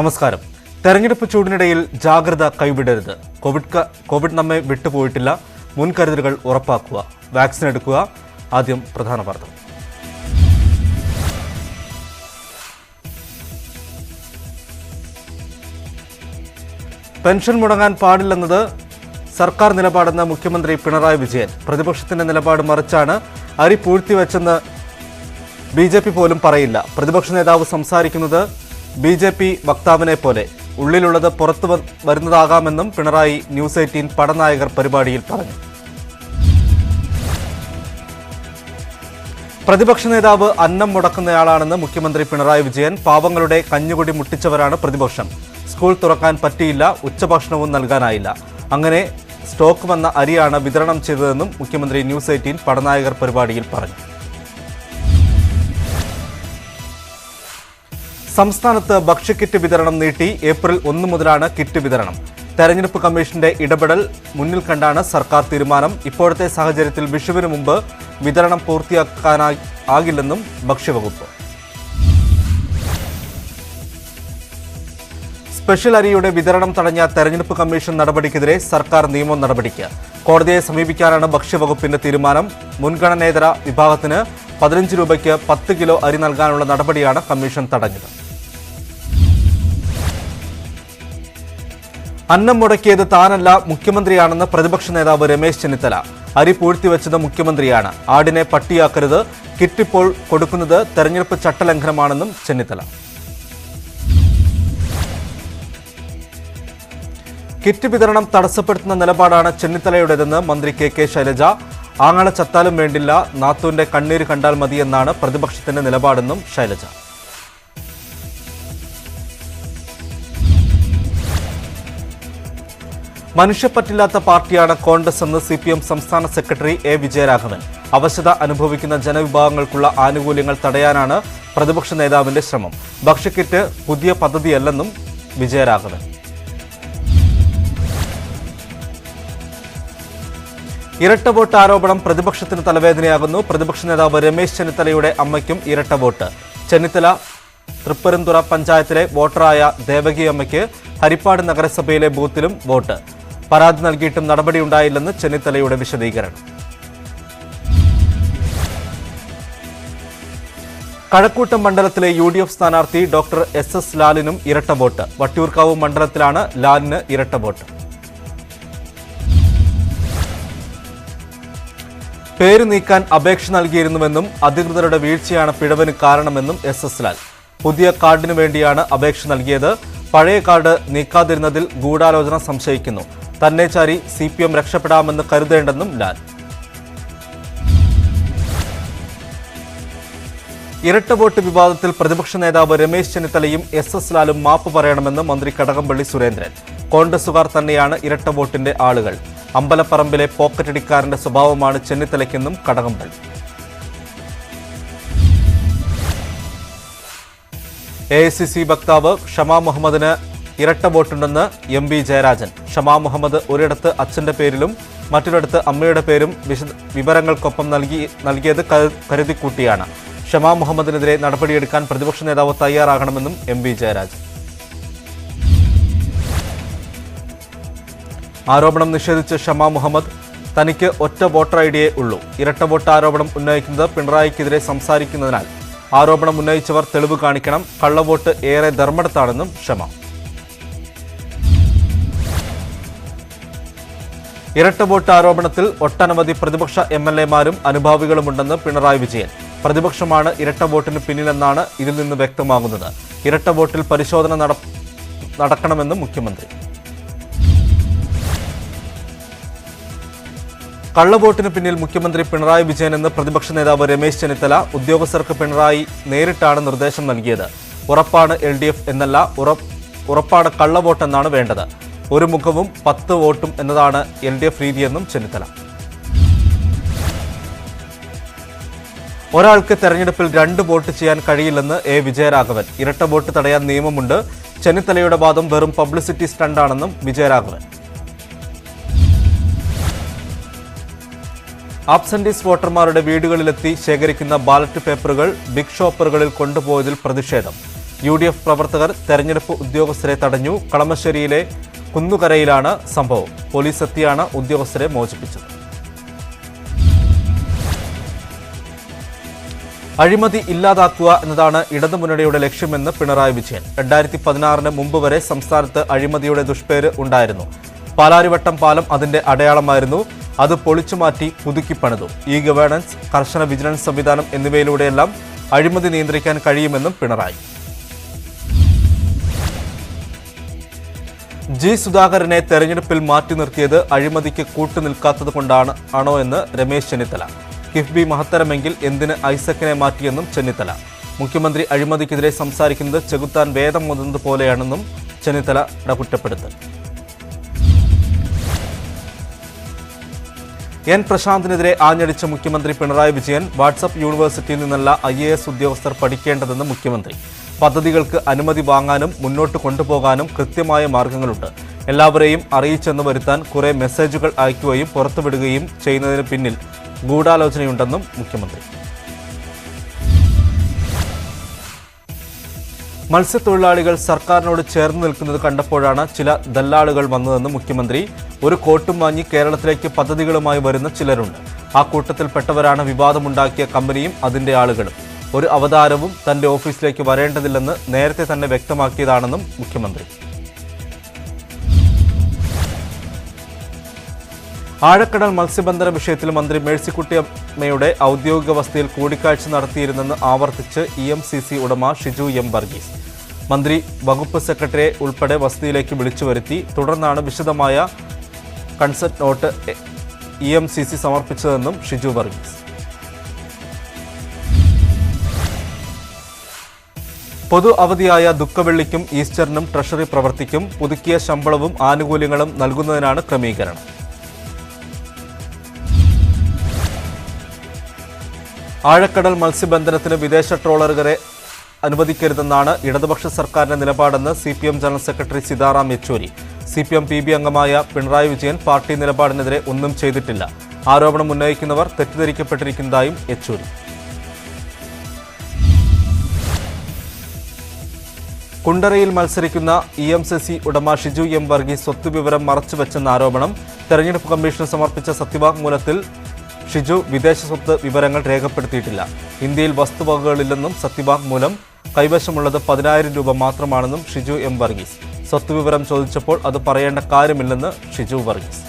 നമസ്കാരം. തെരഞ്ഞെടുപ്പ് ചൂടിനിടയിൽ ജാഗ്രത കൈവിടരുത്. കോവിഡ് കോവിഡ് നമ്മെ വിട്ടുപോയിട്ടില്ല. മുൻകരുതലുകൾ ഉറപ്പാക്കുക. വാക്സിൻ എടുക്കുക. ആദ്യം പ്രധാന വാർത്ത. പെൻഷൻ മുടങ്ങാൻ പാടില്ലെന്നത് സർക്കാർ നിലപാടെന്ന് മുഖ്യമന്ത്രി പിണറായി വിജയൻ. പ്രതിപക്ഷത്തിന്റെ നിലപാട് മറിച്ചാണ് അരി പൂഴ്ത്തിവെച്ചെന്ന് ബി ജെ പി പോലും പറയില്ല. പ്രതിപക്ഷ നേതാവ് സംസാരിക്കുന്നത് ബി ജെ പി വക്താവിനെ പോലെ ഉള്ളിലുള്ളത് പുറത്തു വരുന്നതാകാമെന്നും പിണറായി ന്യൂസ് എയ്റ്റീൻ പടനായകർ പരിപാടിയിൽ പറഞ്ഞു. പ്രതിപക്ഷ നേതാവ് അന്നം മുടക്കുന്നയാളാണെന്ന് മുഖ്യമന്ത്രി പിണറായി വിജയൻ പാവങ്ങളുടെ കഞ്ഞുകുടി മുട്ടിച്ചവരാണ് പ്രതിപക്ഷം. സ്കൂൾ തുറക്കാൻ പറ്റിയില്ല ഉച്ചഭക്ഷണവും നൽകാനായില്ല. അങ്ങനെ സ്റ്റോക്ക് വന്ന അരിയാണ് വിതരണം ചെയ്തതെന്നും മുഖ്യമന്ത്രി ന്യൂസ് എയ്റ്റീൻ പടനായകർ പരിപാടിയിൽ പറഞ്ഞു. സംസ്ഥാനത്ത് ഭക്ഷ്യക്കിറ്റ് വിതരണം നീട്ടി ഏപ്രിൽ ഒന്ന് മുതലാണ് കിറ്റ് വിതരണം. തെരഞ്ഞെടുപ്പ് കമ്മീഷന്റെ ഇടപെടൽ മുന്നിൽ കണ്ടാണ് സർക്കാർ തീരുമാനം. ഇപ്പോഴത്തെ സാഹചര്യത്തിൽ വിഷുവിന് മുമ്പ് വിതരണം പൂർത്തിയാക്കാനായി ആകില്ലെന്നും ഭക്ഷ്യവകുപ്പ്. സ്പെഷ്യൽ അരിയുടെ വിതരണം തടഞ്ഞ തെരഞ്ഞെടുപ്പ് കമ്മീഷൻ നടപടിക്കെതിരെ സർക്കാർ നിയമ നടപടിക്ക്. കോടതിയെ സമീപിക്കാനാണ് ഭക്ഷ്യവകുപ്പിന്റെ തീരുമാനം. മുൻഗണനേതര വിഭാഗത്തിന് പതിനഞ്ച് രൂപയ്ക്ക് പത്ത് കിലോ അരി നൽകാനുള്ള നടപടിയാണ് കമ്മീഷൻ തടഞ്ഞത്. അന്നം മുടക്കിയത് താനല്ല മുഖ്യമന്ത്രിയാണെന്ന് പ്രതിപക്ഷ നേതാവ് രമേശ് ചെന്നിത്തല. അരി പൂഴ്ത്തിവെച്ചത് മുഖ്യമന്ത്രിയാണ്. ആടിനെ പട്ടിയാക്കരുത്. കിറ്റിപ്പോൾ കൊടുക്കുന്നത് തെരഞ്ഞെടുപ്പ് ചട്ടലംഘനമാണെന്നും ചെന്നിത്തല. കിറ്റ് വിതരണം തടസ്സപ്പെടുത്തുന്ന നിലപാടാണ് ചെന്നിത്തലയുടേതെന്ന് മന്ത്രി കെ കെ ശൈലജ. ആങ്ങളെ ചത്താലും വേണ്ടില്ല. നാത്തൂന്റെ കണ്ണീര് കണ്ടാൽ മതിയെന്നാണ് പ്രതിപക്ഷത്തിന്റെ നിലപാടെന്നും ശൈലജ. മനുഷ്യപ്പറ്റില്ലാത്ത പാർട്ടിയാണ് കോൺഗ്രസ് എന്ന് സി പി എം സംസ്ഥാന സെക്രട്ടറി എ വിജയരാഘവൻ. അവശത അനുഭവിക്കുന്ന ജനവിഭാഗങ്ങൾക്കുള്ള ആനുകൂല്യങ്ങൾ തടയാനാണ് പ്രതിപക്ഷ നേതാവിന്റെ ശ്രമം. ഭക്ഷ്യക്കിറ്റ് പുതിയ പദ്ധതിയല്ലെന്നും വിജയരാഘവൻ. ഇരട്ട വോട്ട് ആരോപണം പ്രതിപക്ഷത്തിന് തലവേദനയാകുന്നു. പ്രതിപക്ഷ നേതാവ് രമേശ് ചെന്നിത്തലയുടെ അമ്മയ്ക്കും ഇരട്ട വോട്ട്. ചെന്നിത്തല തൃപ്പരന്തുറ പഞ്ചായത്തിലെ വോട്ടറായ ദേവകിയമ്മയ്ക്ക് ഹരിപ്പാട് നഗരസഭയിലെ ബൂത്തിലും വോട്ട്. പരാതി നൽകിയിട്ടും നടപടിയുണ്ടായില്ലെന്ന് ചെന്നിത്തലയുടെ വിശദീകരണം. കഴക്കൂട്ടം മണ്ഡലത്തിലെ യു ഡി എഫ് സ്ഥാനാർത്ഥി ഡോക്ടർ എസ് എസ് ലാലിനും ഇരട്ട വോട്ട്. വട്ടിയൂർക്കാവ് മണ്ഡലത്തിലാണ് ലാലിന് ഇരട്ട വോട്ട്. പേര് നീക്കാൻ അപേക്ഷ നൽകിയിരുന്നുവെന്നും അധികൃതരുടെ വീഴ്ചയാണ് പിഴവിന് കാരണമെന്നും എസ് എസ് ലാൽ. പുതിയ കാർഡിനു വേണ്ടിയാണ് അപേക്ഷ നൽകിയത്. പഴയ കാർഡ് നീക്കാതിരുന്നതിൽ ഗൂഢാലോചന സംശയിക്കുന്നു. തന്നെ ചാരി സി പി എം രക്ഷപ്പെടാമെന്ന് കരുതേണ്ടെന്നും ലാൽ. ഇരട്ട വോട്ട് വിവാദത്തിൽ പ്രതിപക്ഷ നേതാവ് രമേശ് ചെന്നിത്തലയും എസ് എസ് ലാലും മാപ്പ് പറയണമെന്ന് മന്ത്രി കടകംപള്ളി സുരേന്ദ്രൻ. കോൺഗ്രസുകാർ തന്നെയാണ് ഇരട്ട വോട്ടിന്റെ ആളുകൾ. അമ്പലപ്പറമ്പിലെ പോക്കറ്റടിക്കാരന്റെ സ്വഭാവമാണ് ചെന്നിത്തലയ്ക്കെന്നും Kadakampally. A I C C വക്താവ് ഷമാ മുഹമ്മദിന് ഇരട്ട വോട്ടുണ്ടെന്ന് എം ബി ജയരാജൻ. ഷമാ മുഹമ്മദ് ഒരിടത്ത് അച്ഛന്റെ പേരിലും മറ്റൊരിടത്ത് അമ്മയുടെ പേരും വിശദ വിവരങ്ങൾക്കൊപ്പം നൽകി നൽകിയത് കരു- കരുതിക്കൂട്ടിയാണ്. ഷമാ മുഹമ്മദിനെതിരെ നടപടിയെടുക്കാൻ പ്രതിപക്ഷ നേതാവ് തയ്യാറാകണമെന്നും എം ബി ജയരാജൻ. ആരോപണം നിഷേധിച്ച് ഷമാ മുഹമ്മദ് തനിക്ക് ഒറ്റ വോട്ടർ ഐ ഡിയേ ഉള്ളൂ. ഇരട്ട വോട്ട് ആരോപണം ഉന്നയിക്കുന്നത് പിണറായിക്കെതിരെ സംസാരിക്കുന്നതിനാൽ ആരോപണം ഉന്നയിച്ചവർ തെളിവ് കാണിക്കണം കള്ളവോട്ട് ഏറെ ധർമ്മടത്താണെന്നും ഷമ ഇരട്ട വോട്ട് ആരോപണത്തിൽ ഒട്ടനവധി പ്രതിപക്ഷ എം എൽ എമാരും അനുഭാവികളുമുണ്ടെന്ന് പിണറായി വിജയൻ. പ്രതിപക്ഷമാണ് ഇരട്ട വോട്ടിന് പിന്നിലെന്നാണ് ഇതിൽ നിന്ന് വ്യക്തമാകുന്നത്. ഇരട്ട വോട്ടിൽ പരിശോധന നട- നടക്കണമെന്നും മുഖ്യമന്ത്രി. കള്ളവോട്ടിന് പിന്നിൽ മുഖ്യമന്ത്രി പിണറായി വിജയൻ എന്ന് പ്രതിപക്ഷ നേതാവ് രമേശ് ചെന്നിത്തല ഉദ്യോഗസ്ഥർക്ക് പിണറായി നേരിട്ടാണ് നിർദ്ദേശം നൽകിയത്. ഉറപ്പാണ് എൽ ഡി എഫ് എന്നല്ല ഉറപ്പ് ഉറപ്പാണ് കള്ളവോട്ടെന്നാണ് വേണ്ടത്. ഒരു മുഖവും പത്ത് വോട്ടും എന്നതാണ് എൽ ഡി എഫ് രീതിയെന്നും ചെന്നിത്തല. ഒരാൾക്ക് തെരഞ്ഞെടുപ്പിൽ രണ്ട് വോട്ട് ചെയ്യാൻ കഴിയില്ലെന്ന് എ വിജയരാഘവൻ. ഇരട്ട വോട്ട് തടയാൻ നിയമമുണ്ട്. ചെന്നിത്തലയുടെ വാദം വെറും പബ്ലിസിറ്റി സ്റ്റണ്ടാണെന്നും വിജയരാഘവൻ. ആബ്സെന്റീസ് വോട്ടർമാരുടെ വീടുകളിലെത്തി ശേഖരിക്കുന്ന ബാലറ്റ് പേപ്പറുകൾ ബിഗ് ഷോപ്പറുകളിൽ കൊണ്ടുപോയതിൽ പ്രതിഷേധം. യു പ്രവർത്തകർ തെരഞ്ഞെടുപ്പ് ഉദ്യോഗസ്ഥരെ തടഞ്ഞു. കളമശ്ശേരിയിലെ കുന്നുകരയിലാണ് സംഭവം. പോലീസ് എത്തിയാണ് ഉദ്യോഗസ്ഥരെ മോചിപ്പിച്ചത്. അഴിമതി ഇല്ലാതാക്കുക എന്നതാണ് ഇടതുമുന്നണിയുടെ ലക്ഷ്യമെന്ന് പിണറായി വിജയൻ. രണ്ടായിരത്തി പതിനാറിന് മുമ്പ് വരെ സംസ്ഥാനത്ത് അഴിമതിയുടെ ദുഷ്പേര് ഉണ്ടായിരുന്നു. പാലാരിവട്ടം പാലം അതിന്റെ അടയാളമായിരുന്നു. അത് പൊളിച്ചുമാറ്റി പുതുക്കി പണിതു. ഇ ഗവേണൻസ് കർശന വിജിലൻസ് സംവിധാനം എന്നിവയിലൂടെയെല്ലാം അഴിമതി നിയന്ത്രിക്കാൻ കഴിയുമെന്നും പിണറായി. ജി സുധാകരനെ തെരഞ്ഞെടുപ്പിൽ മാറ്റി നിർത്തിയത് അഴിമതിക്ക് കൂട്ടുനിൽക്കാത്തത് കൊണ്ടാണ് ആണോ എന്ന് രമേശ് ചെന്നിത്തല. കിഫ്ബി മഹത്തരമെങ്കിൽ എന്തിന് ഐസക്കിനെ മാറ്റിയെന്നും ചെന്നിത്തല. മുഖ്യമന്ത്രി അഴിമതിക്കെതിരെ സംസാരിക്കുന്നത് ചെകുത്താൻ വേദം മുതുന്നത് പോലെയാണെന്നും ചെന്നിത്തല കുറ്റപ്പെടുത്തൽ എൻ പ്രശാന്തിനെതിരെ ആഞ്ഞടിച്ച മുഖ്യമന്ത്രി പിണറായി വിജയൻ വാട്സപ്പ് യൂണിവേഴ്സിറ്റിയിൽ നിന്നുള്ള ഐ ഉദ്യോഗസ്ഥർ പഠിക്കേണ്ടതെന്ന് മുഖ്യമന്ത്രി. പദ്ധതികൾക്ക് അനുമതി വാങ്ങാനും മുന്നോട്ട് കൊണ്ടുപോകാനും കൃത്യമായ മാർഗങ്ങളുണ്ട്. എല്ലാവരെയും അറിയിച്ചെന്ന് വരുത്താൻ കുറെ മെസ്സേജുകൾ അയക്കുകയും പുറത്തുവിടുകയും ചെയ്യുന്നതിന് പിന്നിൽ ഗൂഢാലോചനയുണ്ടെന്നും മുഖ്യമന്ത്രി. മത്സ്യത്തൊഴിലാളികൾ സർക്കാരിനോട് ചേർന്ന് നിൽക്കുന്നത് കണ്ടപ്പോഴാണ് ചില ദല്ലാളുകൾ വന്നതെന്ന് മുഖ്യമന്ത്രി. ഒരു കോട്ടും വാങ്ങി കേരളത്തിലേക്ക് പദ്ധതികളുമായി വരുന്ന ചിലരുണ്ട്. ആ കൂട്ടത്തിൽപ്പെട്ടവരാണ് വിവാദമുണ്ടാക്കിയ കമ്പനിയും അതിന്റെ ആളുകളും. ഒരു അവതാരവും തന്റെ ഓഫീസിലേക്ക് വരേണ്ടതില്ലെന്ന് നേരത്തെ തന്നെ വ്യക്തമാക്കിയതാണെന്നും മുഖ്യമന്ത്രി. ആഴക്കടൽ മത്സ്യബന്ധന വിഷയത്തിൽ മന്ത്രി മേഴ്സിക്കുട്ടിയമ്മയുടെ ഔദ്യോഗിക വസതിയിൽ കൂടിക്കാഴ്ച നടത്തിയിരുന്നെന്ന് ആവർത്തിച്ച് ഇ എം സി സി ഉടമ ഷിജു എം വർഗീസ്. മന്ത്രി വകുപ്പ് സെക്രട്ടറിയെ ഉൾപ്പെടെ വസതിയിലേക്ക് വിളിച്ചു വരുത്തി തുടർന്നാണ് വിശദമായ concept note E M C C സമർപ്പിച്ചതെന്നും Shiju Varghese. പൊതു അവധിയായ ദുഃഖവെള്ളിക്കും ഈസ്റ്ററിനും ട്രഷറി പ്രവർത്തിക്കും പുതുക്കിയ ശമ്പളവും ആനുകൂല്യങ്ങളും നൽകുന്നതിനാണ് ക്രമീകരണം. ആഴക്കടൽ മത്സ്യബന്ധനത്തിന് വിദേശ ട്രോളറുകളെ അനുവദിക്കരുതെന്നാണ് ഇടതുപക്ഷ സർക്കാരിന്റെ നിലപാടെന്ന് C P M general secretary Sitaram Yechury. C P M P B അംഗമായ പിണറായി വിജയൻ പാർട്ടി നിലപാടിനെതിരെ ഒന്നും ചെയ്തിട്ടില്ല. ആരോപണം ഉന്നയിക്കുന്നവർ തെറ്റിദ്ധരിക്കപ്പെട്ടിരിക്കുന്നതായും യെച്ചൂരി. കുണ്ടറയിൽ മത്സരിക്കുന്ന ഇ എം സി സി ഉടമ ഷിജു എം വർഗീസ് സ്വത്ത് വിവരം മറച്ചുവെച്ചെന്ന ആരോപണം തെരഞ്ഞെടുപ്പ് കമ്മീഷന് സമർപ്പിച്ച സത്യവാങ്മൂലത്തിൽ ഷിജു വിദേശ സ്വത്ത് വിവരങ്ങൾ രേഖപ്പെടുത്തിയിട്ടില്ല. ഇന്ത്യയിൽ വസ്തുവകകളില്ലെന്നും സത്യവാങ്മൂലം കൈവശമുള്ളത് പതിനായിരം രൂപ മാത്രമാണെന്നും ഷിജു എം വർഗീസ്. സ്വത്ത് വിവരം ചോദിച്ചപ്പോൾ അത് പറയേണ്ട കാര്യമില്ലെന്ന് ഷിജു വർഗീസ്.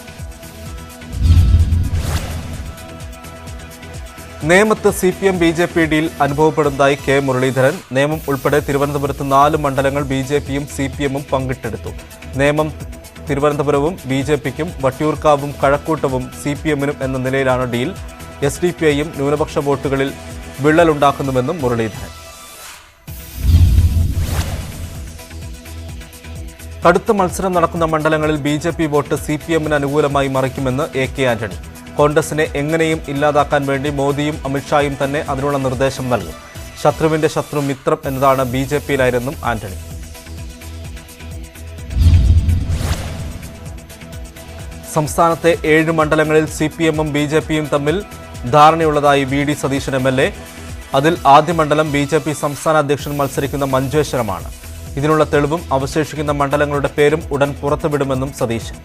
നേമത്ത് C P M B J P ഡിയിൽ അനുഭവപ്പെടുന്നതായി കെ മുരളീധരൻ. നേമം ഉൾപ്പെടെ തിരുവനന്തപുരത്ത് നാല് മണ്ഡലങ്ങൾ ബി ജെ പിയും സി പി എമ്മും പങ്കിട്ടെടുത്തു. നേമം തിരുവനന്തപുരവും ബി ജെ പിക്കും വട്ടിയൂർക്കാവും കഴക്കൂട്ടവും സി പി എമ്മിനും എന്ന നിലയിലാണ് ഡീൽ. എസ് ഡി പി ഐയും ന്യൂനപക്ഷ വോട്ടുകളിൽ വിള്ളലുണ്ടാക്കുന്നുവെന്നും മുരളീധരൻ. കടുത്ത മത്സരം നടക്കുന്ന മണ്ഡലങ്ങളിൽ B J P vote C P എമ്മിന് അനുകൂലമായി മറിക്കുമെന്ന് എ കെ ആന്റണി. കോൺഗ്രസിനെ എങ്ങനെയും ഇല്ലാതാക്കാൻ വേണ്ടി മോദിയും അമിത്ഷായും തന്നെ അതിനുള്ള നിർദ്ദേശം നൽകും. ശത്രുവിന്റെ ശത്രു മിത്രം എന്നതാണ് ബി ജെ പിയിലായിരുന്നും ആന്റണി. സംസ്ഥാനത്തെ ഏഴ് മണ്ഡലങ്ങളിൽ സി പി എമ്മും ബി ജെ പിയും തമ്മിൽ ധാരണയുള്ളതായി V D Satheesan M L A. അതിൽ ആദ്യ മണ്ഡലം ബി ജെ പി സംസ്ഥാന അധ്യക്ഷൻ മത്സരിക്കുന്ന മഞ്ചേശ്വരമാണ്. ഇതിനുള്ള തെളിവും അവശേഷിക്കുന്ന മണ്ഡലങ്ങളുടെ പേരും ഉടൻ പുറത്തുവിടുമെന്നും സതീശൻ.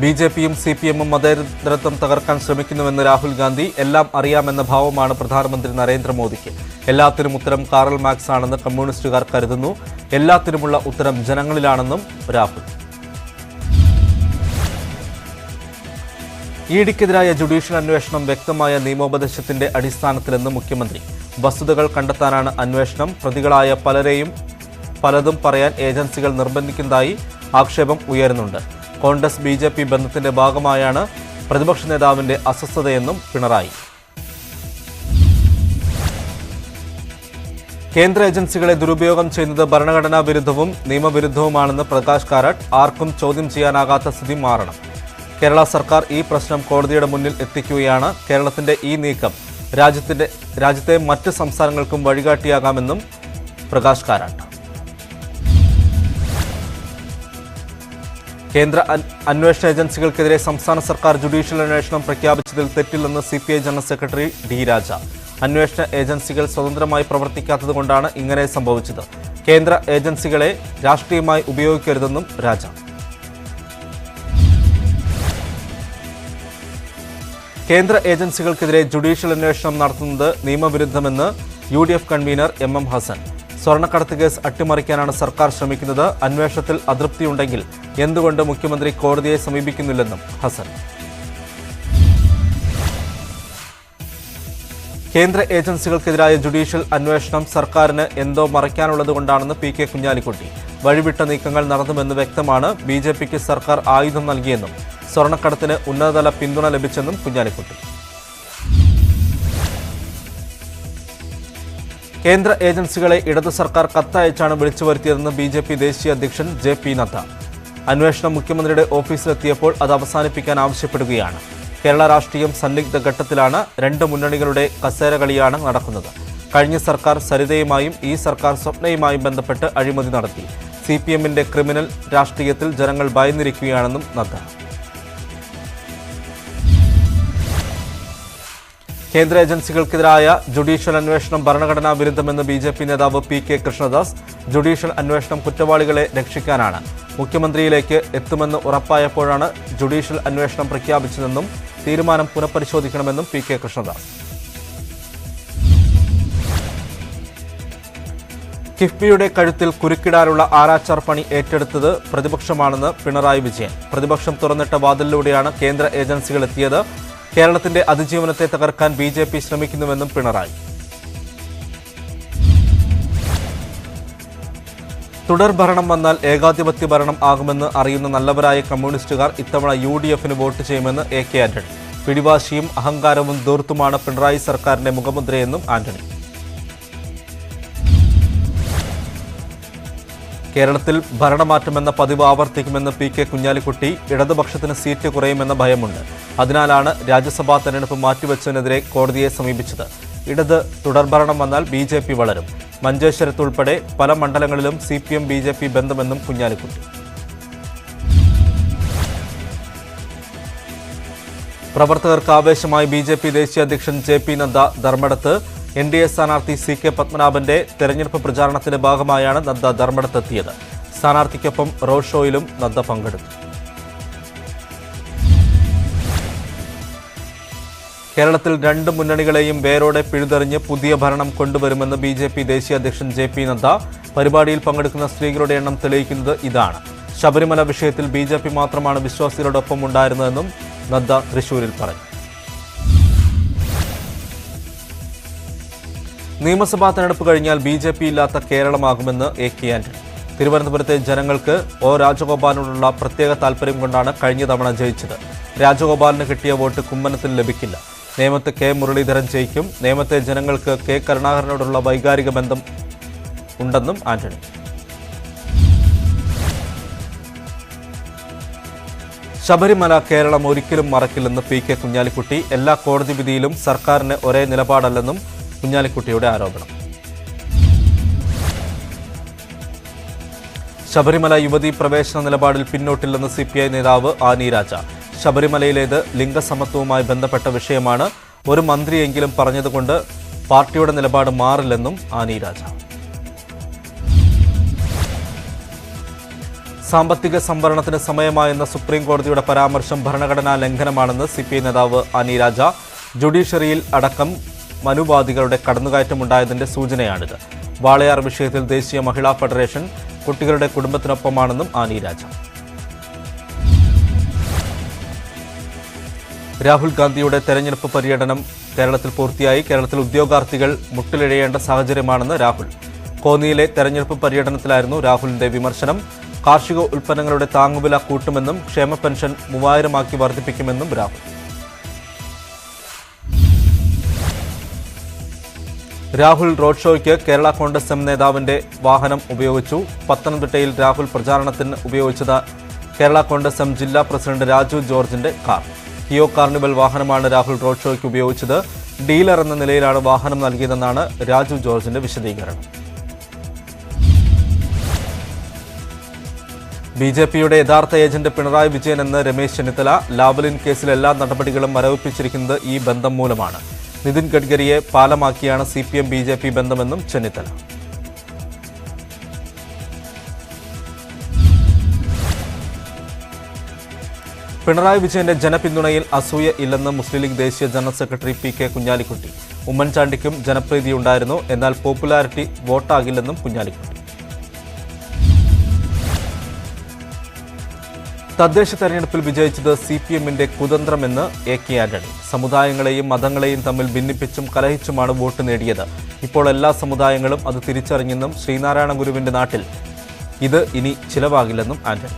ബി ജെ പിയും സി പി എമ്മും മതേതരത്വം തകർക്കാൻ ശ്രമിക്കുന്നുവെന്ന് രാഹുൽ ഗാന്ധി എല്ലാം അറിയാമെന്ന ഭാവമാണ് പ്രധാനമന്ത്രി നരേന്ദ്രമോദിക്ക്. എല്ലാത്തിനും ഉത്തരം കാറൽ മാക്സ് ആണെന്ന് കമ്മ്യൂണിസ്റ്റുകാർ കരുതുന്നു. എല്ലാത്തിനുമുള്ള ഉത്തരം ജനങ്ങളിലാണെന്നും രാഹുൽ. ഇഡിക്കെതിരായ ജുഡീഷ്യൽ അന്വേഷണം വ്യക്തമായ നിയമോപദേശത്തിന്റെ അടിസ്ഥാനത്തിലെന്ന് മുഖ്യമന്ത്രി. വസ്തുതകൾ കണ്ടെത്താനാണ് അന്വേഷണം. പ്രതികളായ പലരെയും പലതും പറയാൻ ഏജൻസികൾ നിർബന്ധിക്കുന്നതായി ആക്ഷേപം ഉയരുന്നുണ്ട്. കോൺഗ്രസ് ബി ജെ പി ബന്ധത്തിന്റെ ഭാഗമായാണ് പ്രതിപക്ഷ നേതാവിന്റെ അസ്വസ്ഥതയെന്നും പിണറായി. കേന്ദ്ര ഏജൻസികളെ ദുരുപയോഗം ചെയ്യുന്നത് ഭരണഘടനാ വിരുദ്ധവും നിയമവിരുദ്ധവുമാണെന്ന് പ്രകാശ് കാരാട്ട് ആർക്കും ചോദ്യം ചെയ്യാനാകാത്ത സ്ഥിതി മാറണം. കേരള സർക്കാർ ഈ പ്രശ്നം കോടതിയുടെ മുന്നിൽ എത്തിക്കുകയാണ്. കേരളത്തിന്റെ ഈ നീക്കം രാജ്യത്തിന്റെ രാജ്യത്തെ മറ്റ് സംസ്ഥാനങ്ങൾക്കും വഴികാട്ടിയാകാമെന്നും പ്രകാശ് കാരാട്ട്. കേന്ദ്ര അന്വേഷണ ഏജൻസികൾക്കെതിരെ സംസ്ഥാന സർക്കാർ ജുഡീഷ്യൽ അന്വേഷണം പ്രഖ്യാപിച്ചതിൽ തെറ്റില്ലെന്ന് C P I general secretary D Raja. അന്വേഷണ ഏജൻസികൾ സ്വതന്ത്രമായി പ്രവർത്തിക്കാത്തതുകൊണ്ടാണ് ഇങ്ങനെ സംഭവിച്ചത്. കേന്ദ്ര ഏജൻസികളെ രാഷ്ട്രീയമായി ഉപയോഗിക്കരുതെന്നും രാജ. കേന്ദ്ര ഏജൻസികൾക്കെതിരെ ജുഡീഷ്യൽ അന്വേഷണം നടത്തുന്നത് നിയമവിരുദ്ധമെന്ന് U convener M M Hassan. സ്വർണക്കടത്ത് കേസ് അട്ടിമറിക്കാനാണ് സർക്കാർ ശ്രമിക്കുന്നത്. അന്വേഷണത്തിൽ അതൃപ്തിയുണ്ടെങ്കിൽ എന്തുകൊണ്ട് മുഖ്യമന്ത്രി കോടതിയെ സമീപിക്കുന്നില്ലെന്നും ഹസൻ. കേന്ദ്ര ഏജൻസികൾക്കെതിരായ ജുഡീഷ്യൽ അന്വേഷണം സർക്കാരിന് എന്തോ മറയ്ക്കാനുള്ളതുകൊണ്ടാണെന്ന് പി കെ കുഞ്ഞാലിക്കുട്ടി. വഴിവിട്ട നീക്കങ്ങൾ നടന്നുവെന്ന് വ്യക്തമാണ് ബി ജെ പിക്ക് സർക്കാർ ആയുധം നൽകിയെന്നും സ്വർണക്കടത്തിന് ഉന്നതതല പിന്തുണ ലഭിച്ചെന്നും കുഞ്ഞാലിക്കുട്ടി. കേന്ദ്ര ഏജൻസികളെ ഇടത് സർക്കാർ കത്തയച്ചാണ് വിളിച്ചു വരുത്തിയതെന്ന് ബി ജെ പി ദേശീയ അധ്യക്ഷൻ ജെ പി നദ്ദ. അന്വേഷണം മുഖ്യമന്ത്രിയുടെ ഓഫീസിലെത്തിയപ്പോൾ അത് അവസാനിപ്പിക്കാൻ ആവശ്യപ്പെടുകയാണ്. കേരള രാഷ്ട്രീയം സന്നിഗ്ധ ഘട്ടത്തിലാണ് രണ്ട് മുന്നണികളുടെ കസേര കളിയാണ് നടക്കുന്നത്. കഴിഞ്ഞ സർക്കാർ സരിതയുമായും ഈ സർക്കാർ സ്വപ്നയുമായും ബന്ധപ്പെട്ട് അഴിമതി നടത്തി. സി പി എമ്മിന്റെ ക്രിമിനൽ രാഷ്ട്രീയത്തിൽ ജനങ്ങൾ ഭയന്നിരിക്കുകയാണെന്നും നദ്ദ. കേന്ദ്ര ഏജൻസികൾക്കെതിരായ ജുഡീഷ്യൽ അന്വേഷണം ഭരണഘടനാ വിരുദ്ധമെന്ന് ബി ജെ പി നേതാവ് പി കെ കൃഷ്ണദാസ് ജുഡീഷ്യൽ അന്വേഷണം കുറ്റവാളികളെ രക്ഷിക്കാനാണ്. മുഖ്യമന്ത്രിയിലേക്ക് എത്തുമെന്ന് ഉറപ്പായപ്പോഴാണ് ജുഡീഷ്യൽ അന്വേഷണം പ്രഖ്യാപിച്ചതെന്നും തീരുമാനം പുനഃപരിശോധിക്കണമെന്നും പി കെ കൃഷ്ണദാസ്. കിഫ്ബിയുടെ കഴുത്തിൽ കുരുക്കിടാനുള്ള ആരാച്ചാർ പണി ഏറ്റെടുത്തത് പ്രതിപക്ഷമാണെന്ന് പിണറായി വിജയൻ. പ്രതിപക്ഷം തുറന്നിട്ട വാതിലിലൂടെയാണ് കേന്ദ്ര ഏജൻസികൾ എത്തിയത് കേരളത്തിന്റെ അതിജീവനത്തെ തകർക്കാൻ ബി ജെ പി ശ്രമിക്കുന്നുവെന്നും പിണറായി. തുടർ ഭരണം വന്നാൽ ഏകാധിപത്യ ഭരണം ആകുമെന്ന് അറിയുന്ന നല്ലവരായ കമ്മ്യൂണിസ്റ്റുകാർ ഇത്തവണ യു ഡി എഫിന് വോട്ട് ചെയ്യുമെന്ന് എ കെ ആന്റണി. പിടിവാശിയും അഹങ്കാരവും ദൂർത്തുമാണ് പിണറായി സർക്കാരിന്റെ മുഖമുദ്രയെന്നും ആന്റണി. കേരളത്തിൽ ഭരണമാറ്റമെന്ന പതിവ് ആവർത്തിക്കുമെന്ന് പി കെ കുഞ്ഞാലിക്കുട്ടി ഇടതുപക്ഷത്തിന് സീറ്റ് കുറയുമെന്ന ഭയമുണ്ട്. അതിനാലാണ് രാജ്യസഭാ തെരഞ്ഞെടുപ്പ് മാറ്റിവെച്ചതിനെതിരെ കോടതിയെ സമീപിച്ചത്. ഇടത് തുടർഭരണം വന്നാൽ ബി ജെ പി വളരും. മഞ്ചേശ്വരത്ത് ഉൾപ്പെടെ പല മണ്ഡലങ്ങളിലും C P M B J P ബന്ധമെന്നും Kunhalikutty. പ്രവർത്തകർക്ക് ആവേശമായി ബി ജെ പി ദേശീയ അധ്യക്ഷൻ ജെ പി നദ്ദ ധർമ്മടത്ത് എൻ ഡി എ സ്ഥാനാർത്ഥി സി കെ പത്മനാഭന്റെ തെരഞ്ഞെടുപ്പ് പ്രചാരണത്തിന്റെ ഭാഗമായാണ് നദ്ദ ധർമ്മടത്തെത്തിയത്. സ്ഥാനാർത്ഥിക്കൊപ്പം റോഡ് ഷോയിലും നദ്ദ പങ്കെടുത്തു. കേരളത്തിൽ രണ്ട് മുന്നണികളെയും വേരോടെ പിഴുതെറിഞ്ഞ് പുതിയ ഭരണം കൊണ്ടുവരുമെന്ന് ബി ജെ പി ദേശീയ അധ്യക്ഷൻ ജെ പി നദ്ദ പരിപാടിയിൽ പങ്കെടുക്കുന്ന സ്ത്രീകളുടെ എണ്ണം തെളിയിക്കുന്നത് ഇതാണ്. ശബരിമല വിഷയത്തിൽ ബി ജെ പി മാത്രമാണ് വിശ്വാസികളോടൊപ്പം ഉണ്ടായിരുന്നതെന്നും നദ്ദ തൃശൂരിൽ പറഞ്ഞു. നിയമസഭാ തെരഞ്ഞെടുപ്പ് കഴിഞ്ഞാൽ ബി ജെ പി ഇല്ലാത്ത കേരളമാകുമെന്ന് എ കെ ആന്റണി. തിരുവനന്തപുരത്തെ ജനങ്ങൾക്ക് ഒ രാജഗോപാലിനോടുള്ള പ്രത്യേക താൽപ്പര്യം കൊണ്ടാണ് കഴിഞ്ഞ തവണ ജയിച്ചത്. രാജഗോപാലിന് കിട്ടിയ വോട്ട് കുമ്മനത്തിൽ ലഭിക്കില്ല. നേമത്ത് കെ മുരളീധരൻ ജയിക്കും. നേമത്തെ ജനങ്ങൾക്ക് കെ കരുണാകരനോടുള്ള വൈകാരിക ബന്ധം ഉണ്ടെന്നും ആന്റണി. ശബരിമല കേരളം ഒരിക്കലും മറക്കില്ലെന്ന് പി കെ കുഞ്ഞാലിക്കുട്ടി. എല്ലാ കോടതി വിധിയിലും സർക്കാരിന് ഒരേ നിലപാടല്ലെന്നും കുഞ്ഞാലിക്കുട്ടിയുടെ ആരോപണം. ശബരിമല യുവതി പ്രവേശന നിലപാടിൽ പിന്നോട്ടില്ലെന്ന് സി പി ഐ നേതാവ് ആനി രാജ ശബരിമലയിലേത് ലിംഗസമത്വവുമായി ബന്ധപ്പെട്ട വിഷയമാണ് ഒരു മന്ത്രിയെങ്കിലും പറഞ്ഞതുകൊണ്ട് പാർട്ടിയുടെ നിലപാട് മാറില്ലെന്നും ആനി രാജ സാമ്പത്തിക സംവരണത്തിന് സമയമായെന്ന സുപ്രീം കോടതിയുടെ പരാമർശം ഭരണഘടനാ ലംഘനമാണെന്ന് സി പി ഐ നേതാവ് ആനി രാജ ജുഡീഷ്യറിയിൽ അടക്കം മനുവാദികളുടെ കടന്നുകയറ്റമുണ്ടായതിന്റെ സൂചനയാണിത്. വാളയാർ വിഷയത്തിൽ ദേശീയ മഹിളാ ഫെഡറേഷൻ കുട്ടികളുടെ കുടുംബത്തിനൊപ്പമാണെന്നും ആനി രാജ. രാഹുൽ ഗാന്ധിയുടെ തെരഞ്ഞെടുപ്പ് പര്യടനം കേരളത്തിൽ പൂർത്തിയായി. കേരളത്തിൽ ഉദ്യോഗാർത്ഥികൾ മുട്ടിലിഴയേണ്ട സാഹചര്യമാണെന്ന് രാഹുൽ. കോന്നിയിലെ തെരഞ്ഞെടുപ്പ് പര്യടനത്തിലായിരുന്നു രാഹുലിന്റെ വിമർശനം. കാർഷിക ഉൽപ്പന്നങ്ങളുടെ താങ്ങുവില കൂട്ടുമെന്നും ക്ഷേമ പെൻഷൻ മൂവായിരമാക്കി വർദ്ധിപ്പിക്കുമെന്നും രാഹുൽ. രാഹുൽ റോഡ് ഷോയ്ക്ക് കേരള കോൺഗ്രസ് എം നേതാവിന്റെ വാഹനം ഉപയോഗിച്ചു. പത്തനംതിട്ടയിൽ രാഹുൽ പ്രചാരണത്തിന് ഉപയോഗിച്ചത് കേരള കോൺഗ്രസ് എം ജില്ലാ പ്രസിഡന്റ് രാജു ജോർജിന്റെ കാർ. കിയോ കാർണിവൽ വാഹനമാണ് രാഹുൽ റോഡ് ഷോയ്ക്ക് ഉപയോഗിച്ചത്. ഡീലർ എന്ന നിലയിലാണ് വാഹനം നൽകിയതെന്നാണ് രാജു ജോർജിന്റെ വിശദീകരണം. ബി ജെ പിയുടെ യഥാർത്ഥ ഏജന്റ് പിണറായി വിജയൻ എന്ന് രമേശ് ചെന്നിത്തല ലാവലിൻ കേസിൽ എല്ലാ നടപടികളും മരവിപ്പിച്ചിരിക്കുന്നത് ഈ ബന്ധം മൂലമാണ്. നിതിൻ ഗഡ്കരിയെ പാലമാക്കിയാണ് C P M B J P ബന്ധമെന്നും Chennithala. Pinarayi വിജയന്റെ ജനപിന്തുണയിൽ അസൂയ ഇല്ലെന്ന് മുസ്ലിം ലീഗ് ദേശീയ general secretary P K Kunhalikutty. ഉമ്മൻചാണ്ടിക്കും ജനപ്രീതിയുണ്ടായിരുന്നു എന്നാൽ പോപ്പുലാരിറ്റി വോട്ടാകില്ലെന്നും കുഞ്ഞാലിക്കുട്ടി. തദ്ദേശ തെരഞ്ഞെടുപ്പിൽ വിജയിച്ചത് സി പി എമ്മിന്റെ കുതന്ത്രമെന്ന് എ കെ ആന്റണി. സമുദായങ്ങളെയും മതങ്ങളെയും തമ്മിൽ ഭിന്നിപ്പിച്ചും കലഹിച്ചുമാണ് വോട്ട് നേടിയത്. ഇപ്പോൾ എല്ലാ സമുദായങ്ങളും അത് തിരിച്ചറിഞ്ഞെന്നും ശ്രീനാരായണ ഗുരുവിന്റെ നാട്ടിൽ ഇത് ഇനി ചിലവാകില്ലെന്നും Antony.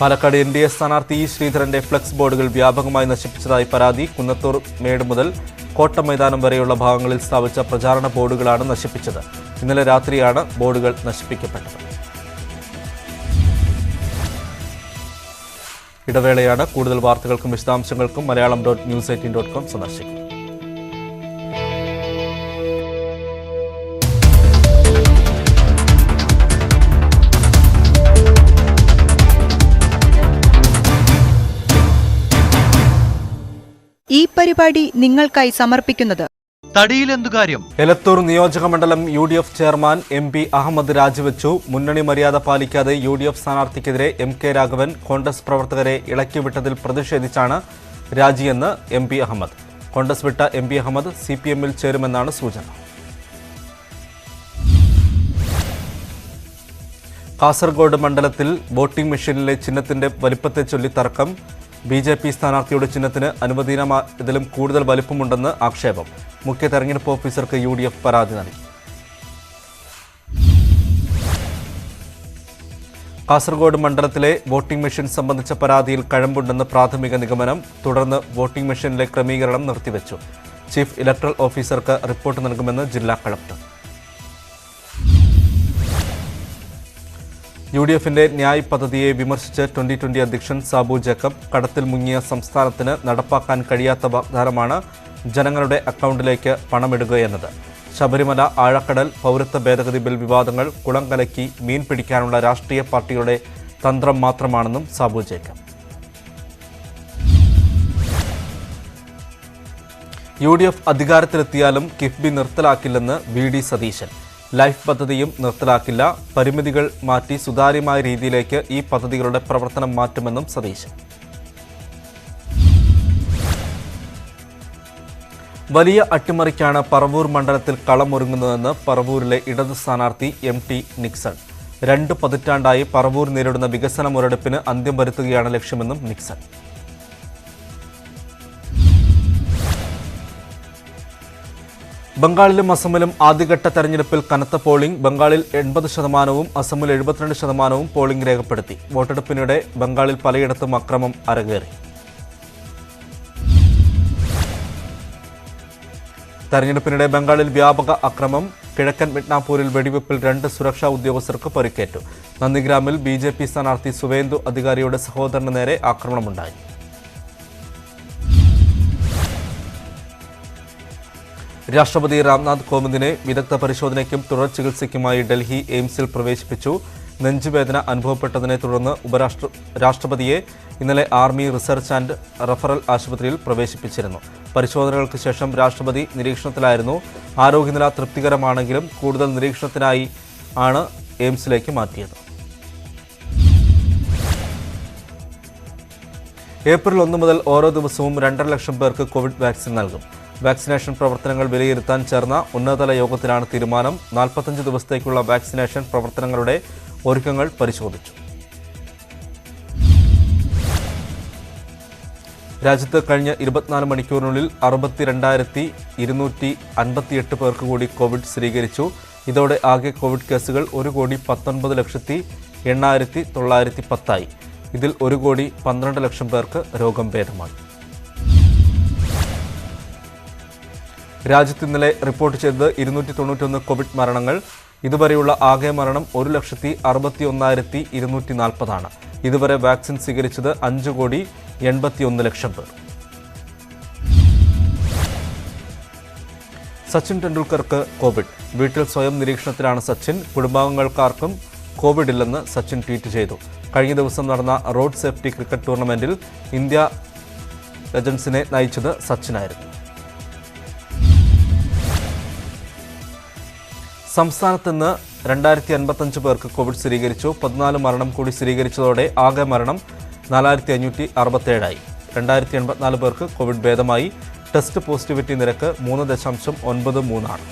Palakkad N D A സ്ഥാനാർത്ഥി ഇ ശ്രീധരന്റെ ഫ്ലക്സ് ബോർഡുകൾ വ്യാപകമായി നശിപ്പിച്ചതായി പരാതി കുന്നത്തൂർ മേട് മുതൽ കോട്ട മൈതാനം വരെയുള്ള ഭാഗങ്ങളിൽ സ്ഥാപിച്ച പ്രചാരണ ബോർഡുകളാണ് നശിപ്പിച്ചത്. ഇന്നലെ രാത്രിയാണ് ബോർഡുകൾ നശിപ്പിക്കപ്പെട്ടത്. ഇടവേളയാണ് കൂടുതൽ വാർത്തകൾക്കും വിശദാംശങ്ങൾക്കും Malayalam dot news eighteen dot com സന്ദർശിക്കും പരിപാടി നിങ്ങൾക്കായി സമർപ്പിക്കുന്നത് തടിയിലെന്തു കാര്യം? എലത്തൂർ നിയോജക മണ്ഡലം U D F chairman M P Ahammed രാജിവെച്ചു. മുന്നണി മര്യാദ പാലിക്കാതെ യു ഡി എഫ് സ്ഥാനാർത്ഥിക്കെതിരെ എം കെ രാഘവൻ കോൺഗ്രസ് പ്രവർത്തകരെ ഇളക്കിവിട്ടതിൽ പ്രതിഷേധിച്ചാണ് രാജിയെന്ന് എം പി അഹമ്മദ്. കോൺഗ്രസ് വിട്ട M P Ahammed C P എമ്മിൽ ചേരുമെന്നാണ് സൂചന. കാസർഗോഡ് മണ്ഡലത്തിൽ വോട്ടിംഗ് മെഷീനിലെ ചിഹ്നത്തിന്റെ വലിപ്പത്തെ ചൊല്ലി തർക്കം ബി ജെ പി സ്ഥാനാർത്ഥിയുടെ ചിഹ്നത്തിന് അനുവദീനമായതിലും കൂടുതൽ വലിപ്പമുണ്ടെന്ന് ആക്ഷേപം. മുഖ്യ തെരഞ്ഞെടുപ്പ് ഓഫീസർക്ക് യു ഡി എഫ് പരാതി നൽകി. കാസർഗോഡ് മണ്ഡലത്തിലെ വോട്ടിംഗ് മെഷീൻ സംബന്ധിച്ച പരാതിയിൽ കഴമ്പുണ്ടെന്ന് പ്രാഥമിക നിഗമനം തുടർന്ന് വോട്ടിംഗ് മെഷീനിലെ ക്രമീകരണം നിർത്തിവെച്ചു. ചീഫ് ഇലക്ട്രൽ ഓഫീസർക്ക് റിപ്പോർട്ട് നൽകുമെന്ന് ജില്ലാ കളക്ടർ. യു ഡി എഫിന്റെ ന്യായ് പദ്ധതിയെ വിമർശിച്ച് ട്വന്റി ട്വന്റി അധ്യക്ഷൻ സാബു ജേക്കബ് കടത്തിൽ മുങ്ങിയ സംസ്ഥാനത്തിന് നടപ്പാക്കാൻ കഴിയാത്ത വാഗ്ദാനമാണ് ജനങ്ങളുടെ അക്കൗണ്ടിലേക്ക് പണമിടുകയെന്നത് ശബരിമല ആഴക്കടൽ പൗരത്വ ഭേദഗതി ബിൽ വിവാദങ്ങൾ കുളം കലക്കി മീൻ പിടിക്കാനുള്ള രാഷ്ട്രീയ പാർട്ടികളുടെ തന്ത്രം മാത്രമാണെന്നും Sabu Jacob. U D F അധികാരത്തിലെത്തിയാലും KIIFB നിർത്തലാക്കില്ലെന്ന് വി ഡി സതീശൻ. ലൈഫ് പദ്ധതിയും നിർത്തലാക്കില്ല. പരിമിതികൾ മാറ്റി സുതാര്യമായ രീതിയിലേക്ക് ഈ പദ്ധതികളുടെ പ്രവർത്തനം മാറ്റുമെന്നും സതീശൻ. വലിയ അട്ടിമറിക്കാണ് പറവൂർ മണ്ഡലത്തിൽ കളമൊരുങ്ങുന്നതെന്ന് പറവൂരിലെ ഇടത് സ്ഥാനാർത്ഥി എം ടി നിക്സൺ. രണ്ട് പതിറ്റാണ്ടായി പറവൂർ നേരിടുന്ന വികസന മുരടിപ്പിന് അന്ത്യം വരുത്തുകയാണ് ലക്ഷ്യമെന്നും നിക്സൺ. ബംഗാളിലും അസമിലും ആദ്യഘട്ട തെരഞ്ഞെടുപ്പിൽ കനത്ത പോളിംഗ് ബംഗാളിൽ എൺപത് ശതമാനവും അസമിൽ എഴുപത്തിരണ്ട് ശതമാനവും പോളിംഗ് രേഖപ്പെടുത്തി. വോട്ടെടുപ്പിനിടെ ബംഗാളിൽ പലയിടത്തും അക്രമം അരങ്ങേറി. തെരഞ്ഞെടുപ്പിനിടെ ബംഗാളിൽ വ്യാപക അക്രമം കിഴക്കൻ മിഡ്നാപൂരിൽ വെടിവെപ്പിൽ രണ്ട് സുരക്ഷാ ഉദ്യോഗസ്ഥർക്ക് പരിക്കേറ്റു. നന്ദിഗ്രാമിൽ ബി ജെ പി സ്ഥാനാർത്ഥി സുവേന്ദു അധികാരിയുടെ സഹോദരന് നേരെ ആക്രമണമുണ്ടായി. രാഷ്ട്രപതി രാംനാഥ് കോവിന്ദിനെ വിദഗ്ധ പരിശോധനയ്ക്കും തുടർ ചികിത്സയ്ക്കുമായി ഡൽഹി എയിംസിൽ പ്രവേശിപ്പിച്ചു. നെഞ്ചുവേദന അനുഭവപ്പെട്ടതിനെ തുടർന്ന് ഉപരാഷ്ട്ര രാഷ്ട്രപതിയെ ഇന്നലെ ആർമി റിസർച്ച് ആൻഡ് റഫറൽ ആശുപത്രിയിൽ പ്രവേശിപ്പിച്ചിരുന്നു. പരിശോധനകൾക്ക് ശേഷം രാഷ്ട്രപതി നിരീക്ഷണത്തിലായിരുന്നു. ആരോഗ്യനില തൃപ്തികരമാണെങ്കിലും കൂടുതൽ നിരീക്ഷണത്തിനായി ആണ് എയിംസിലേക്ക് മാറ്റിയത്. ഏപ്രിൽ ഒന്ന് മുതൽ ഓരോ ദിവസവും രണ്ടര ലക്ഷം പേർക്ക് കോവിഡ് വാക്സിൻ നൽകും. വാക്സിനേഷൻ പ്രവർത്തനങ്ങൾ വിലയിരുത്താൻ ചേർന്ന ഉന്നതതല യോഗത്തിലാണ് തീരുമാനം. നാൽപ്പത്തഞ്ച് ദിവസത്തേക്കുള്ള വാക്സിനേഷൻ പ്രവർത്തനങ്ങളുടെ ഒരുക്കങ്ങൾ പരിശോധിച്ചു. രാജ്യത്ത് കഴിഞ്ഞ ഇരുപത്തിനാല് മണിക്കൂറിനുള്ളിൽ അറുപത്തിരണ്ടായിരത്തി ഇരുന്നൂറ്റി അൻപത്തിയെട്ട് പേർക്ക് കൂടി കോവിഡ് സ്ഥിരീകരിച്ചു. ഇതോടെ ആകെ കോവിഡ് കേസുകൾ ഒരു കോടി പത്തൊൻപത് ലക്ഷത്തി എണ്ണായിരത്തി തൊള്ളായിരത്തി പത്തായി. ഇതിൽ ഒരു കോടി പന്ത്രണ്ട് ലക്ഷം പേർക്ക് രോഗം ഭേദമായി. രാജ്യത്ത് ഇന്നലെ റിപ്പോർട്ട് ചെയ്തത് ഇരുന്നൂറ്റി തൊണ്ണൂറ്റൊന്ന് കോവിഡ് മരണങ്ങൾ. ഇതുവരെയുള്ള ആകെ മരണം ഒരു ലക്ഷത്തി അറുപത്തി ഒന്നായിരത്തി ഇരുന്നൂറ്റി നാൽപ്പതാണ് ഇതുവരെ വാക്സിൻ സ്വീകരിച്ചത് അഞ്ച് കോടി എൺപത്തിയൊന്ന് ലക്ഷം പേർ. സച്ചിൻ ടെണ്ടുൽക്കർക്ക് കോവിഡ്. വീട്ടിൽ സ്വയം നിരീക്ഷണത്തിലാണ് സച്ചിൻ. കുടുംബാംഗങ്ങൾക്കാർക്കും കോവിഡ് ഇല്ലെന്ന് സച്ചിൻ ട്വീറ്റ് ചെയ്തു. കഴിഞ്ഞ ദിവസം നടന്ന റോഡ് സേഫ്റ്റി ക്രിക്കറ്റ് ടൂർണമെന്റിൽ ഇന്ത്യ ലെജൻസിനെ നയിച്ചത് സച്ചിനായിരുന്നു. സംസ്ഥാനത്ത് ഇന്ന് രണ്ടായിരത്തി അൻപത്തഞ്ച് പേർക്ക് കോവിഡ് സ്ഥിരീകരിച്ചു. പതിനാല് മരണം കൂടി സ്ഥിരീകരിച്ചതോടെ ആകെ മരണം നാലായിരത്തി അഞ്ഞൂറ്റി അറുപത്തേഴായി രണ്ടായിരത്തി എൺപത്തിനാല് പേർക്ക് കോവിഡ് ഭേദമായി. ടെസ്റ്റ് പോസിറ്റിവിറ്റി നിരക്ക് മൂന്ന് ദശാംശം ഒൻപത് മൂന്നാണ്.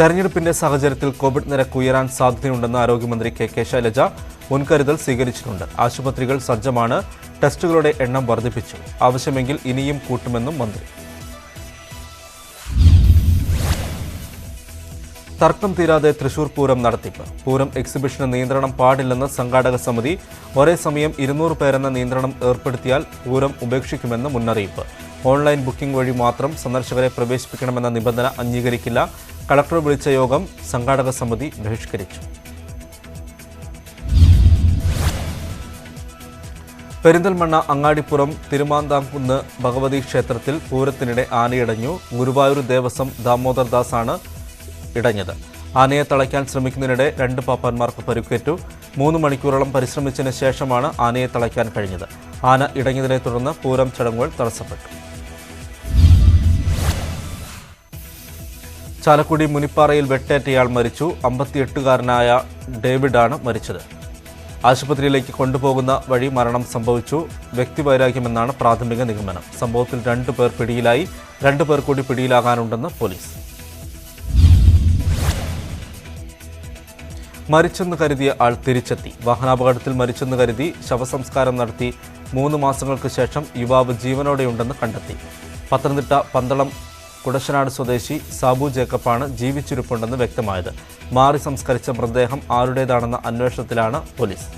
തെരഞ്ഞെടുപ്പിന്റെ സാഹചര്യത്തിൽ കോവിഡ് നിരക്ക് ഉയരാൻ സാധ്യതയുണ്ടെന്ന് ആരോഗ്യമന്ത്രി കെ കെ ശൈലജ മുൻകരുതൽ സ്വീകരിച്ചിട്ടുണ്ട്. ആശുപത്രികൾ സജ്ജമാണ്. ടെസ്റ്റുകളുടെ എണ്ണം വർദ്ധിപ്പിച്ചു. ആവശ്യമെങ്കിൽ ഇനിയും കൂട്ടുമെന്നും മന്ത്രി. തർക്കം തീരാതെ തൃശൂർ പൂരം നടത്തിപ്പ്. പൂരം എക്സിബിഷന് നിയന്ത്രണം പാടില്ലെന്ന് സംഘാടക സമിതി ഒരേ സമയം ഇരുന്നൂറ് പേരെന്ന നിയന്ത്രണം ഏർപ്പെടുത്തിയാൽ പൂരം ഉപേക്ഷിക്കുമെന്ന് മുന്നറിയിപ്പ്. ഓൺലൈൻ ബുക്കിംഗ് വഴി മാത്രം സന്ദർശകരെ പ്രവേശിപ്പിക്കണമെന്ന നിബന്ധന അംഗീകരിക്കില്ല. കളക്ടർ വിളിച്ച യോഗം സംഘാടക സമിതി ബഹിഷ്കരിച്ചു. പെരിന്തൽമണ്ണ അങ്ങാടിപ്പുറം തിരുമാന്താംകുന്ന് ഭഗവതി ക്ഷേത്രത്തിൽ പൂരത്തിനിടെ ആനയടഞ്ഞു ഗുരുവായൂർ ദേവസ്വം ദാമോദർ ദാസാണ് ഇടഞ്ഞത്. ആനയെ തളയ്ക്കാൻ ശ്രമിക്കുന്നതിനിടെ രണ്ട് പാപ്പാന്മാർക്ക് പരുക്കേറ്റു. മൂന്ന് മണിക്കൂറോളം പരിശ്രമിച്ചതിന് ശേഷമാണ് ആനയെ തളയ്ക്കാൻ കഴിഞ്ഞത്. ആന ഇടഞ്ഞതിനെ തുടർന്ന് പൂരം ചടങ്ങുകൾ തടസ്സപ്പെട്ടു. ചാലക്കുടി മുനിപ്പാറയിൽ വെട്ടേറ്റയാൾ മരിച്ചു. അമ്പത്തിയെട്ടുകാരനായ ഡേവിഡാണ് മരിച്ചത്. ആശുപത്രിയിലേക്ക് കൊണ്ടുപോകുന്ന വഴി മരണം സംഭവിച്ചു. വ്യക്തിവൈരാഗ്യമെന്നാണ് പ്രാഥമിക നിഗമനം. സംഭവത്തിൽ രണ്ടു പേർ പിടിയിലായി. രണ്ടു പേർ കൂടി പിടിയിലാകാനുണ്ടെന്ന് പോലീസ്. മരിച്ചെന്ന് കരുതിയ ആൾ തിരിച്ചെത്തി. വാഹനാപകടത്തിൽ മരിച്ചെന്ന് കരുതി ശവസംസ്കാരം നടത്തി മൂന്ന് മാസങ്ങൾക്ക് ശേഷം യുവാവ് ജീവനോടെയുണ്ടെന്ന് കണ്ടെത്തി. പത്തനംതിട്ട പന്തളം കുടശനാട് സ്വദേശി സാബു ജേക്കബാണ് ജീവിച്ചിരിപ്പുണ്ടെന്ന് വ്യക്തമായത്. മാറി സംസ്കരിച്ച മൃതദേഹം ആരുടേതാണെന്ന അന്വേഷണത്തിലാണ് പോലീസ്.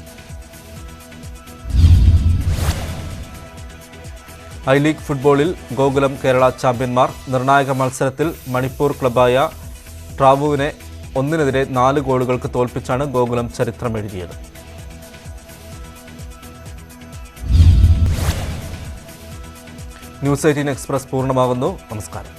ഐ ലീഗ് ഫുട്ബോളിൽ ഗോകുലം കേരള ചാമ്പ്യന്മാർ നിർണായക മത്സരത്തിൽ മണിപ്പൂർ ക്ലബായ ട്രാവുവിനെ ഒന്നിനെതിരെ നാല് ഗോളുകൾക്ക് തോൽപ്പിച്ചാണ് ഗോകുലം ചരിത്രം എഴുതിയത് ന്യൂസ് എയ്റ്റീൻ എക്സ്പ്രസ് പൂർണമാകുന്നു നമസ്കാരം.